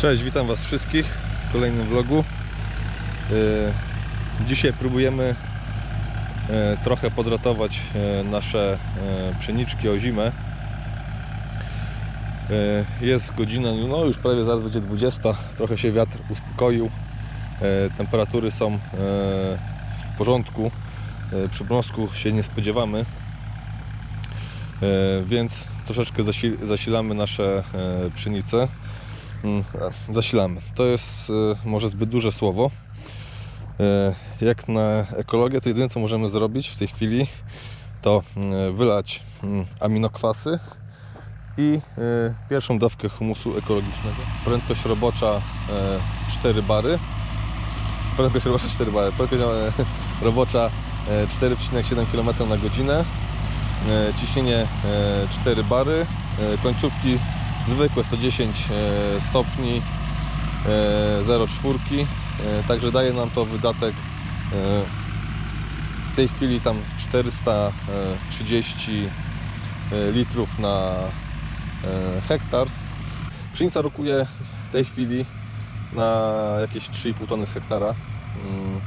Cześć, witam Was wszystkich w kolejnym vlogu. Yy, Dzisiaj próbujemy yy, trochę podratować yy, nasze pszeniczki o zimę. Jest godzina, no już prawie zaraz będzie 20, trochę się wiatr uspokoił. Temperatury są w porządku. Przymrozku się nie spodziewamy. Więc troszeczkę zasi- zasilamy nasze pszenice. Zasilamy. To jest e, może zbyt duże słowo. E, Jak na ekologię, to jedyne co możemy zrobić w tej chwili, to mm, wylać aminokwasy i pierwszą dawkę humusu ekologicznego. Prędkość robocza e, 4 bary. Prędkość robocza 4 bary. Prędkość robocza e, 4,7 km na godzinę. Ciśnienie e, 4 bary. Końcówki zwykłe 110 e, stopni, e, 0,4, e, także daje nam to wydatek e, w tej chwili tam 430 e, litrów na e, hektar. Pszenica rokuje w tej chwili na jakieś 3,5 tony z hektara. Mm.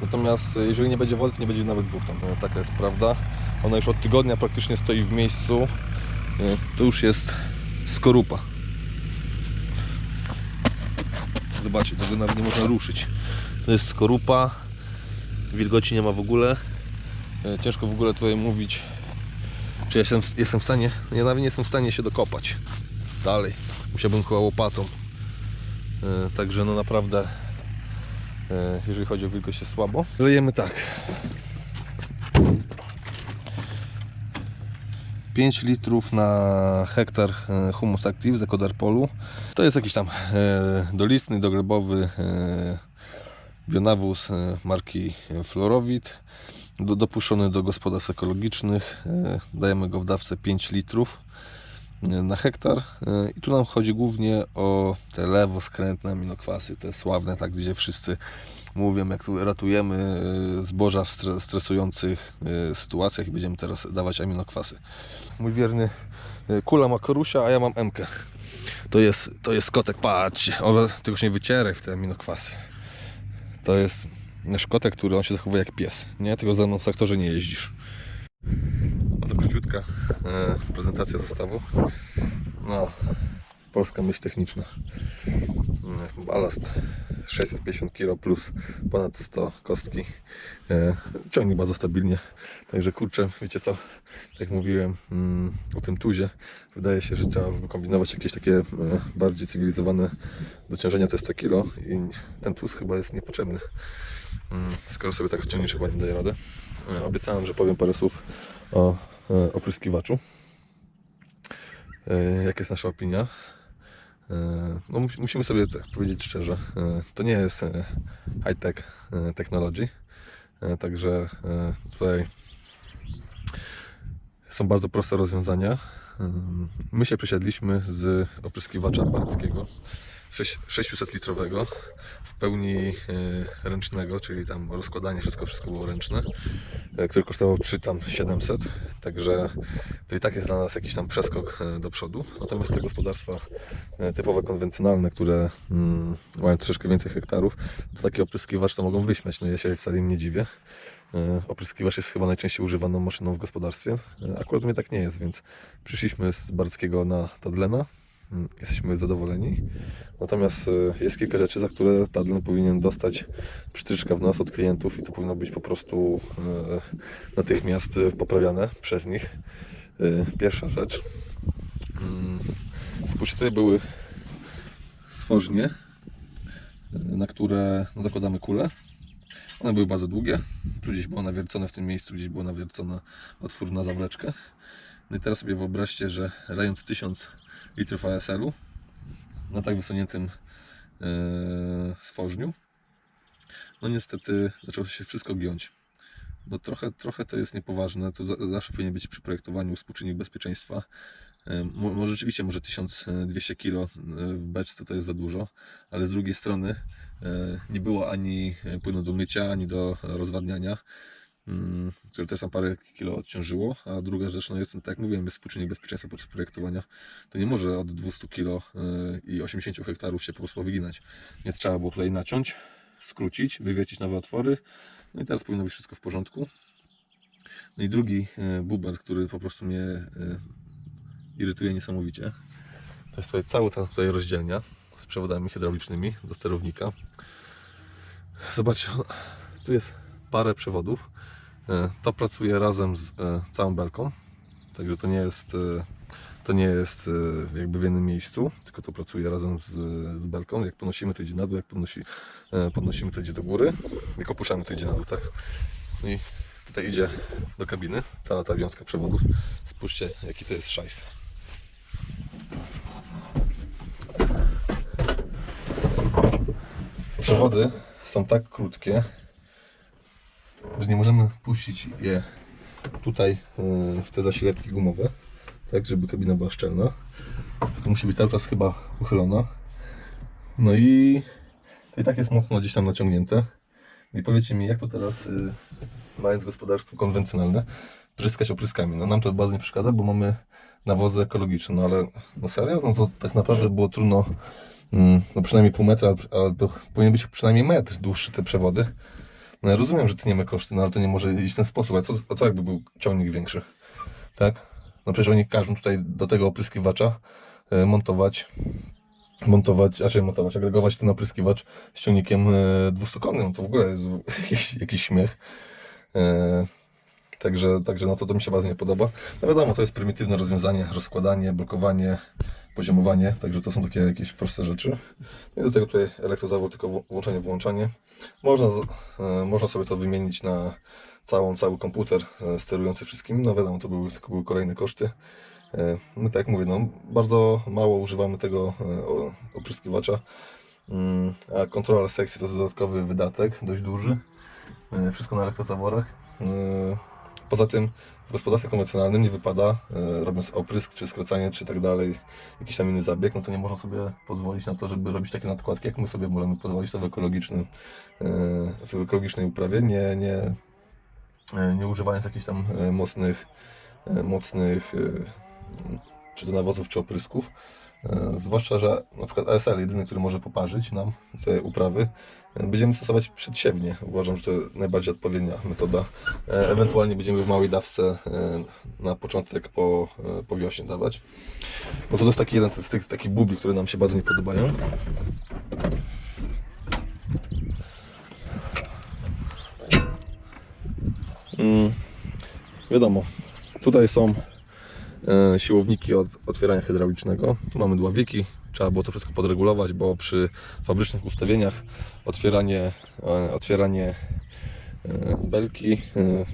Natomiast e, jeżeli nie będzie wody, to nie będzie nawet 2 ton. Taka jest prawda. Ona już od tygodnia praktycznie stoi w miejscu. E, To już jest skorupa. Zobaczcie, tego nawet nie można ruszyć. To jest skorupa. Wilgoci nie ma w ogóle. E, Ciężko w ogóle tutaj mówić, czy jestem, jestem w stanie. Ja nawet nie jestem w stanie się dokopać dalej. Musiałbym chyba łopatą. E, Także no naprawdę, e, jeżeli chodzi o wilgoć, jest słabo. Lejemy tak. 5 litrów na hektar e, humus active z Ekodarpolu. To jest jakiś tam e, dolistny, doglebowy e, bionawóz marki Florowit. Do, dopuszczony do gospodarstw ekologicznych. Dajemy go w dawce 5 litrów na hektar. I tu nam chodzi głównie o te lewoskrętne aminokwasy, te sławne, tak gdzie wszyscy mówią, jak ratujemy e, zboża w stre- stresujących e, sytuacjach i będziemy teraz dawać aminokwasy. Mój wierny e, kula ma korusia, a ja mam emkę. To jest, to jest kotek, patrzcie, o, tego się nie wycieraj w te aminokwasy. To jest nasz kotek, który on się zachowuje jak pies, nie? Tylko ze mną w sektorze nie jeździsz. No to króciutka prezentacja zestawu. No, polska myśl techniczna. Balast 650 kg plus ponad 100 kostki. E, ciągnie bardzo stabilnie. Także kurczę, wiecie co, tak jak mówiłem mm, o tym tuzie, wydaje się, że trzeba wykombinować jakieś takie e, bardziej cywilizowane dociążenia to jest 100 kg i ten tuz chyba jest niepotrzebny. Mm, skoro sobie tak ciągniesz, chyba nie daje radę. E, obiecałem, że powiem parę słów o opryskiwaczu. Jaka jest nasza opinia? E, No, mus- musimy sobie tak powiedzieć szczerze, e, to nie jest e, high-tech technology, także tutaj są bardzo proste rozwiązania. My się przesiadliśmy z opryskiwacza barckiego 600 litrowego w pełni e, ręcznego, czyli tam rozkładanie, wszystko, wszystko było ręczne, e, który kosztował 3 tam 700, także to i tak jest dla nas jakiś tam przeskok e, do przodu. Natomiast te gospodarstwa typowe, konwencjonalne, które mm, mają troszeczkę więcej hektarów, to taki opryskiwacz to mogą wyśmiać, no ja się wcale im nie dziwię. Opryskiwacz jest chyba najczęściej używaną maszyną w gospodarstwie. Akurat mnie tak nie jest, więc przyszliśmy z Barckiego na Tadlena. Mm, Jesteśmy zadowoleni. Natomiast e, jest kilka rzeczy, za które Tadlen powinien dostać przytyczka w nos od klientów i to powinno być po prostu e, natychmiast poprawiane przez nich. E, Pierwsza rzecz. Mm, Spójrzcie, tutaj były stworznie, na które no, zakładamy kulę. One były bardzo długie. Tu gdzieś było nawiercone w tym miejscu, gdzieś było nawiercona otwór na zawleczkę. No i teraz sobie wyobraźcie, że lejąc 1000 litrów ASL-u na tak wysuniętym yy, no niestety zaczęło się wszystko giąć. No trochę, trochę to jest niepoważne. To za, zawsze powinien być przy projektowaniu współczynnik bezpieczeństwa. Mo- Może rzeczywiście może 1200 kg w beczce to jest za dużo, ale z drugiej strony e, nie było ani płynu do mycia, ani do rozwadniania. Mm, które też tam parę kilo odciążyło, a druga rzecz, no jest, tak jak mówiłem, jest współczynnik bezpieczeństwa podczas projektowania, to nie może od 200 kilo y, i 80 hektarów się po prostu wyginać, więc trzeba było tutaj naciąć, skrócić, wywiecić nowe otwory, no i teraz powinno być wszystko w porządku. No i drugi y, bubel, który po prostu mnie y, irytuje niesamowicie, to jest tutaj cały ta tutaj rozdzielnia z przewodami hydraulicznymi do sterownika. Zobaczcie, tu jest parę przewodów. E, To pracuje razem z e, całą belką, także to nie jest, e, to nie jest jakby w jednym miejscu, tylko to pracuje razem z, z belką. Jak podnosimy, to idzie na dół, jak podnosi, podnosimy, to idzie do góry, jak opuszczamy, to idzie na dół, tak? I tutaj idzie do kabiny cała ta wiązka przewodów. Spójrzcie, jaki to jest szajs. Przewody są tak krótkie, że nie możemy puścić je tutaj e, w te zaślepki gumowe, tak żeby kabina była szczelna. Tylko musi być cały czas chyba uchylona. No i to i tak jest mocno gdzieś tam naciągnięte. I powiedzcie mi, jak to teraz, y, mając gospodarstwo konwencjonalne, pryskać opryskami. No nam to bardzo nie przeszkadza, bo mamy nawozy ekologiczne, no ale no serio, no to tak naprawdę było trudno, mm, no przynajmniej pół metra, ale to powinien być przynajmniej metr dłuższy te przewody. No ja rozumiem, że tniemy koszty, no ale to nie może iść w ten sposób. A co, a co jakby był ciągnik większy? Tak? No przecież oni każą tutaj do tego opryskiwacza e, montować, montować, raczej montować, agregować ten opryskiwacz z ciągnikiem 200-konnym. No to w ogóle jest jakiś, jakiś śmiech. E, Także, także no to, to mi się bardzo nie podoba. No wiadomo, to jest prymitywne rozwiązanie, rozkładanie, blokowanie, poziomowanie, także to są takie jakieś proste rzeczy. No I do tego tutaj elektrozawór, tylko włączenie, włączanie. Można, e, można sobie to wymienić na całą, cały komputer e, sterujący wszystkim. No wiadomo, to były, to były kolejne koszty. E, My tak jak mówię, no, bardzo mało używamy tego opryskiwacza, Mm, a kontrola sekcji to jest dodatkowy wydatek, dość duży. Wszystko na elektrozaworach. Poza tym w gospodarstwie konwencjonalnym nie wypada, e, robiąc oprysk, czy skracanie, czy tak dalej, jakiś tam inny zabieg, no to nie można sobie pozwolić na to, żeby robić takie nadkładki, jak my sobie możemy pozwolić to w ekologicznym, e, w ekologicznej uprawie, nie, nie, e, nie używając jakichś tam e, mocnych, e, mocnych e, czy to nawozów, czy oprysków. E, Zwłaszcza, że na przykład ASL, jedyny, który może poparzyć nam te uprawy, będziemy stosować przedsiewnie. Uważam, że to najbardziej odpowiednia metoda. E, Ewentualnie będziemy w małej dawce e, na początek po, e, po wiośnie dawać. Bo to jest taki jeden z tych takich bubli, które nam się bardzo nie podobają. Mm, wiadomo, tutaj są siłowniki od otwierania hydraulicznego. Tu mamy dławiki. Trzeba było to wszystko podregulować, bo przy fabrycznych ustawieniach otwieranie, e, otwieranie e, belki e,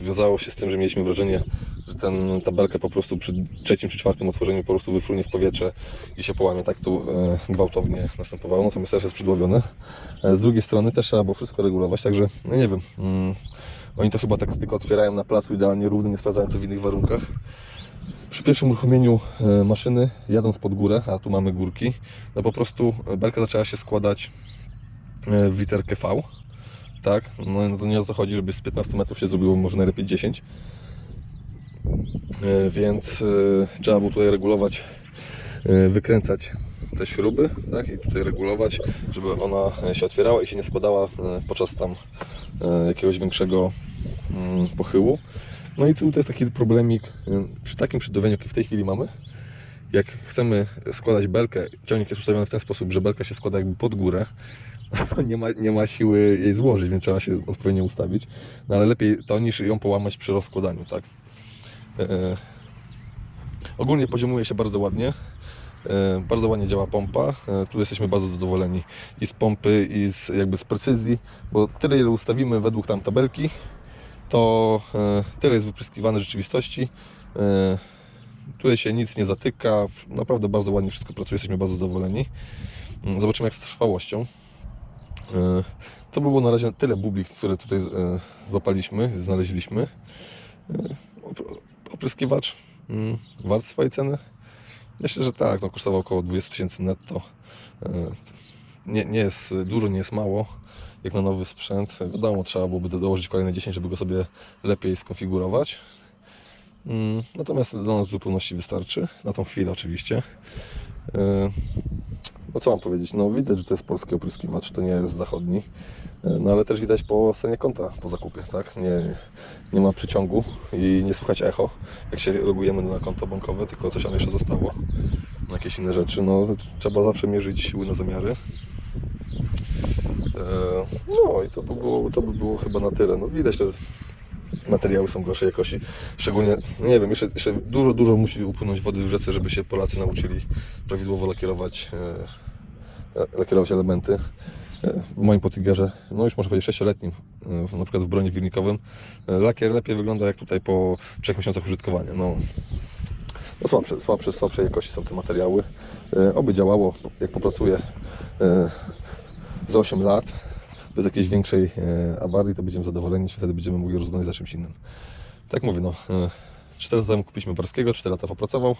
wiązało się z tym, że mieliśmy wrażenie, że ten, ta belka po prostu przy trzecim czy czwartym otworzeniu po prostu wyfrunie w powietrze i się połamie. Tak to gwałtownie następowało, natomiast też jest przydłowione. Z drugiej strony też trzeba było wszystko regulować, także no nie wiem. Mm, oni to chyba tak tylko otwierają na placu idealnie równo, nie sprawdzają to w innych warunkach. Przy pierwszym uruchomieniu e, maszyny, jadąc pod górę, a tu mamy górki, no po prostu belka zaczęła się składać e, w literkę V. Tak, no, no to nie o to chodzi, żeby z 15 metrów się zrobiło może najlepiej 10. E, Więc e, trzeba było tutaj regulować, e, wykręcać te śruby, tak, i tutaj regulować, żeby ona e, się otwierała i się nie składała e, podczas tam e, jakiegoś większego mm, pochyłu. No i tu jest taki problemik y, przy takim przedowieniu, jaki w tej chwili mamy. Jak chcemy składać belkę, ciągnik jest ustawiony w ten sposób, że belka się składa jakby pod górę, nie ma, nie ma siły jej złożyć, więc trzeba się odpowiednio ustawić. No ale lepiej to niż ją połamać przy rozkładaniu, tak? E, ogólnie poziomuje się bardzo ładnie. E, bardzo ładnie działa pompa. E, tu jesteśmy bardzo zadowoleni i z pompy, i z, jakby z precyzji, bo tyle ile ustawimy według tam tabelki, to e, tyle jest wypryskiwane rzeczywistości. E, tutaj się nic nie zatyka, naprawdę bardzo ładnie wszystko pracuje, jesteśmy bardzo zadowoleni. Mm, Zobaczymy jak z trwałością. E, to było na razie tyle bubli, które tutaj złapaliśmy, znaleźliśmy. Op- Opryskiwacz mm, wart swojej ceny? Myślę, że tak, no, kosztował około 20 tysięcy netto. Nie, nie jest dużo, nie jest mało, jak na nowy sprzęt. Wiadomo, trzeba byłoby dołożyć kolejne 10, żeby go sobie lepiej skonfigurować. Mm, Natomiast do nas w zupełności wystarczy, na tą chwilę oczywiście. No co mam powiedzieć, no widać, że to jest polski opryskiwacz, to nie jest zachodni. E, No ale też widać po scenie konta po zakupie, tak? Nie, nie ma przyciągu i nie słychać echo, jak się logujemy na konto bankowe, tylko coś tam jeszcze zostało na jakieś inne rzeczy. No trzeba zawsze mierzyć siły na zamiary. E, No i to by było, to by było chyba na tyle. No widać, te materiały są gorszej jakości. Szczególnie, nie wiem, jeszcze, jeszcze dużo, dużo musi upłynąć wody w rzece, żeby się Polacy nauczyli prawidłowo lakierować, e, lakierować elementy. E, W moim potygerze, no już może powiedzieć sześcioletnim, e, w- na przykład w bronie wirnikowym, e, lakier lepiej wygląda jak tutaj po trzech miesiącach użytkowania. No, no słabsze, słabsze, słabszej jakości są te materiały. E, Oby działało, jak popracuje e, za 8 lat, bez jakiejś większej e, awarii, to będziemy zadowoleni, wtedy będziemy mogli rozglądać za czymś innym. Tak mówię, no, e, 4 lata temu kupiliśmy Barskiego, 4 lata popracował,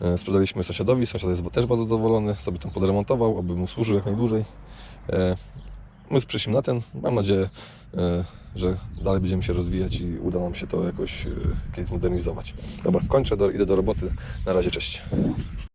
e, sprzedaliśmy sąsiadowi, sąsiad jest też bardzo zadowolony, sobie tam podremontował, aby mu służył jak najdłużej. E, My przyszliśmy na ten, mam nadzieję, e, że dalej będziemy się rozwijać i uda nam się to jakoś e, kiedyś zmodernizować. Dobra, kończę, idę do roboty, na razie, cześć.